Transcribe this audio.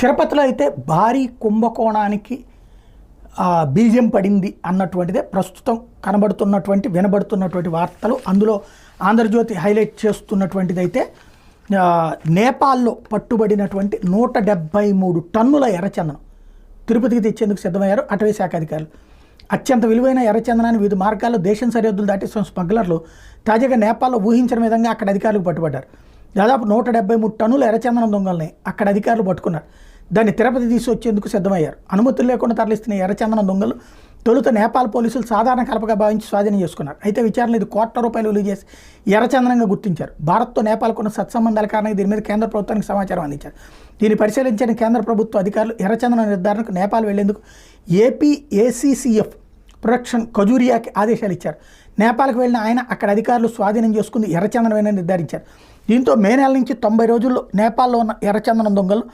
తిరుపతిలో అయితే భారీ కుంభకోణానికి బీజం పడింది అన్నటువంటిదే ప్రస్తుతం కనబడుతున్నటువంటి వినబడుతున్నటువంటి వార్తలు. అందులో ఆంధ్రజ్యోతి హైలైట్ చేస్తున్నటువంటిది అయితే నేపాల్లో పట్టుబడినటువంటి నూట డెబ్బై మూడు టన్నుల ఎర్రచందనం తిరుపతికి తెచ్చేందుకు సిద్ధమయ్యారు అటవీ శాఖ అధికారులు. అత్యంత విలువైన ఎర్రచందనాన్ని వివిధ మార్గాల్లో దేశం సరిహద్దులు దాటిస్తున్న స్మగ్లర్లు తాజాగా నేపాల్లో ఊహించిన విధంగా అక్కడ అధికారులకు పట్టుబడ్డారు. దాదాపు నూట డెబ్బై మూడు టన్నుల ఎర్రచందనం దొంగల్ని అక్కడ అధికారులు పట్టుకున్నారు. దాన్ని తిరుపతి తీసుకొచ్చేందుకు సిద్ధమయ్యారు. అనుమతులు లేకుండా తరలిస్తున్న ఎర్రచందనం దొంగలు తొలుత నేపాల్ పోలీసులు సాధారణ కలపగా భావించి స్వాధీనం చేసుకున్నారు. అయితే విచారణ ఇది కోట్ల రూపాయలు విలువ చేసి ఎర్రచందనంగా గుర్తించారు. భారత్తో నేపాల్కు ఉన్న సత్సంబంధాల కారణంగా దీని మీద కేంద్ర ప్రభుత్వానికి సమాచారం అందించారు. దీన్ని పరిశీలించిన కేంద్ర ప్రభుత్వ అధికారులు ఎర్రచందనం నిర్ధారణకు నేపాల్ వెళ్ళేందుకు ఏపీ ఏసీసీఎఫ్ ప్రొడక్షన్ ఖజూరియాకి ఆదేశాలు ఇచ్చారు. నేపాల్కి వెళ్ళిన ఆయన అక్కడ అధికారులు స్వాధీనం చేసుకుంది ఎర్రచందనమేనని నిర్ధారించారు. దీంతో మే నెల నుంచి తొంభై రోజుల్లో నేపాల్లో ఉన్న ఎర్రచందనం దొంగలు